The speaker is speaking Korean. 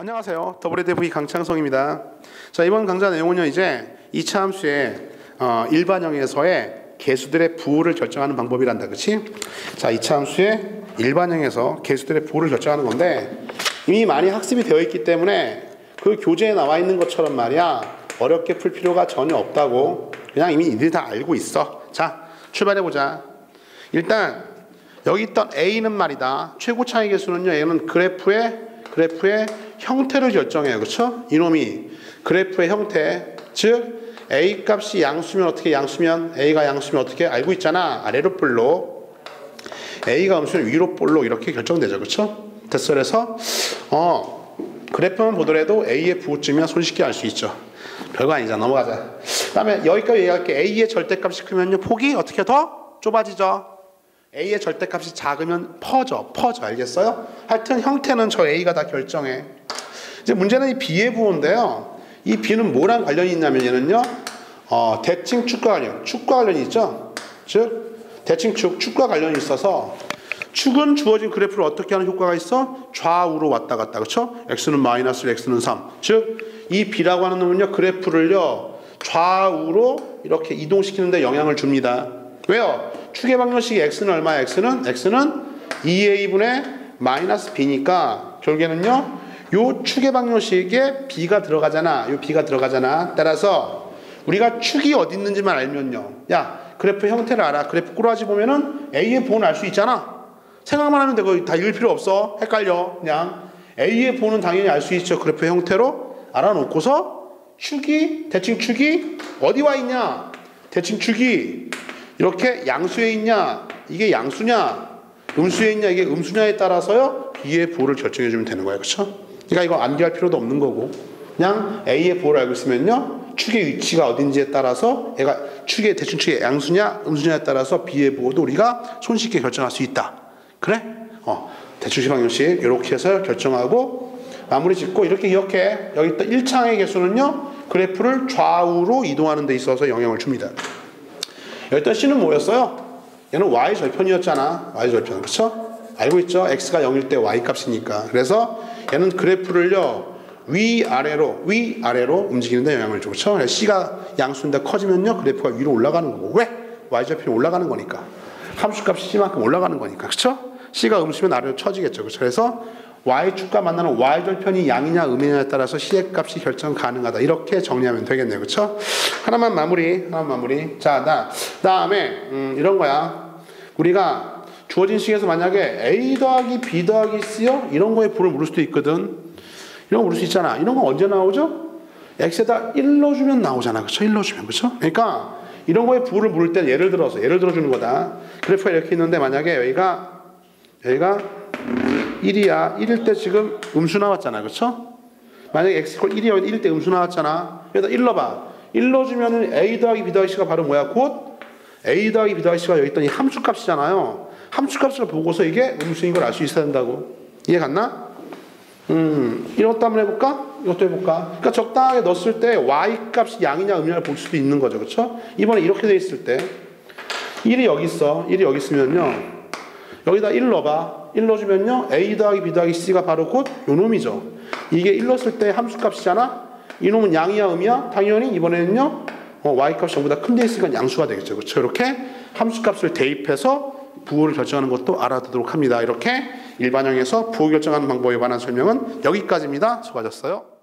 안녕하세요. WDV 강창성입니다. 자, 이번 강좌 내용은요, 이제 이차 함수의 어, 일반형에서의 개수들의 부호를 결정하는 방법이란다. 그치? 자, 이차 함수의 일반형에서 개수들의 부호를 결정하는 건데 이미 많이 학습이 되어 있기 때문에 그 교재에 나와 있는 것처럼 말이야 어렵게 풀 필요가 전혀 없다고 그냥 이미 이들이 다 알고 있어. 자, 출발해 보자. 일단 여기 있던 A는 말이다. 최고 차이 개수는요. 얘는 그래프의 그래프의 형태를 결정해요. 그렇죠? 이놈이 그래프의 형태 즉 A 값이 양수면 어떻게 양수면 A가 양수면 어떻게 알고 있잖아. 아래로 볼로 A가 음수면 위로 볼로 이렇게 결정되죠. 그렇죠? 됐어. 그래서 어 그래프만 보더라도 A의 부호쯤이면 손쉽게 알 수 있죠. 별거 아니잖아. 넘어가자. 그다음에 여기까지 얘기할게. A의 절대값이 크면요. 폭이 어떻게 더 좁아지죠. A의 절대값이 작으면 퍼져. 퍼져. 알겠어요? 하여튼 형태는 저 A가 다 결정해. 이제 문제는 이 B의 부호인데요. 이 B는 뭐랑 관련이 있냐면 얘는요. 어, 대칭 축과 관련. 축과 관련이 있죠. 즉 대칭 축, 축과 관련이 있어서 축은 주어진 그래프를 어떻게 하는 효과가 있어? 좌우로 왔다 갔다. 그렇죠? x는 마이너스 x는 3. 즉 이 B라고 하는 놈은요. 그래프를요. 좌우로 이렇게 이동시키는데 영향을 줍니다. 왜요? 축의 방정식이 x는 얼마야? x는 x는 2a분의 마이너스 b니까 결국에는요. 요 축의 방정식에 b가 들어가잖아. 요 b가 들어가잖아. 따라서 우리가 축이 어디 있는지만 알면요. 야, 그래프 형태를 알아. 그래프 꾸러지 보면은 a의 부호는 알수 있잖아. 생각만 하면 되고 다 읽을 필요 없어. 헷갈려. 그냥 a의 부호는 당연히 알 수 있죠. 그래프 형태로 알아놓고서 축이 대칭 축이 어디 와 있냐? 대칭 축이 이렇게 양수에 있냐? 이게 양수냐? 음수에 있냐? 이게 음수냐에 따라서요. B의 부호를 결정해 주면 되는 거예요. 그렇죠? 그러니까 이거 암기할 필요도 없는 거고 그냥 A의 부호를 알고 있으면요. 축의 위치가 어딘지에 따라서 얘가 축의 대칭 축의 양수냐 음수냐에 따라서 B의 부호도 우리가 손쉽게 결정할 수 있다. 그래? 어, 대충식 방정식 이렇게 해서 결정하고 마무리 짓고 이렇게 기억해. 여기 있다 1창의 개수는요. 그래프를 좌우로 이동하는 데 있어서 영향을 줍니다. 여기다 C는 뭐였어요? 얘는 Y 절편이었잖아. Y 절편. 그렇죠? 알고 있죠? X가 0일 때 Y 값이니까. 그래서 얘는 그래프를요. 위아래로 위아래로 움직이는 데 영향을 주고 그렇죠? C가 양수인데 커지면요. 그래프가 위로 올라가는 거고. 왜? Y 절편이 올라가는 거니까. 함수값이 C만큼 올라가는 거니까. 그렇죠? C가 음수면 아래로 쳐지겠죠. 그렇죠? 그래서 y축과 만나는 y절편이 양이냐 음이냐에 따라서 C의 값이 결정 가능하다. 이렇게 정리하면 되겠네요. 그렇죠? 하나만 마무리. 하나만 마무리. 자, 나 다음에 음, 이런 거야. 우리가 주어진 식에서 만약에 A 더하기 B 더하기 C요? 이런 거에 불을 물을 수도 있거든. 이런 거 물을 수 있잖아. 이런 건 언제 나오죠? X에다 1 넣어주면 나오잖아. 그렇죠? 1 넣어주면. 그렇죠? 그러니까 이런 거에 불을 물을 때 예를 들어서 예를 들어 주는 거다. 그래프가 이렇게 있는데 만약에 여기가 여기가 1이야. 1일 때 지금 음수 나왔잖아. 그렇죠? 만약에 x 이 1이면 1일 때 음수 나왔잖아. 여기다 1 넣어 봐. 1 넣어 주면 a 더하기 b 더하기 c가 바로 뭐야? 곧 a 더하기 b 더하기 c가 여기 있던 이 함수값이잖아요. 함수값을 보고서 이게 음수인 걸 알 수 있어야 된다고. 이해 갔나? 음, 이것도 한번 해볼까? 이것도 해볼까? 그러니까 적당하게 넣었을 때 y 값이 양이냐 음이냐를 볼 수도 있는 거죠. 그렇죠? 이번에 이렇게 돼 있을 때 1이 여기 있어. 1이 여기 있으면요. 여기다 1 넣어봐. 1 넣어주면요. A 더하기 B 더하기 C가 바로 곧 요놈이죠. 이게 1 넣었을 때 함수값이잖아. 이놈은 양이야 음이야? 당연히 이번에는요. 어, Y값이 전부 다 큰 데 있으니까 양수가 되겠죠. 그렇죠? 이렇게 함수값을 대입해서 부호를 결정하는 것도 알아두도록 합니다. 이렇게 일반형에서 부호 결정하는 방법에 관한 설명은 여기까지입니다. 수고하셨어요.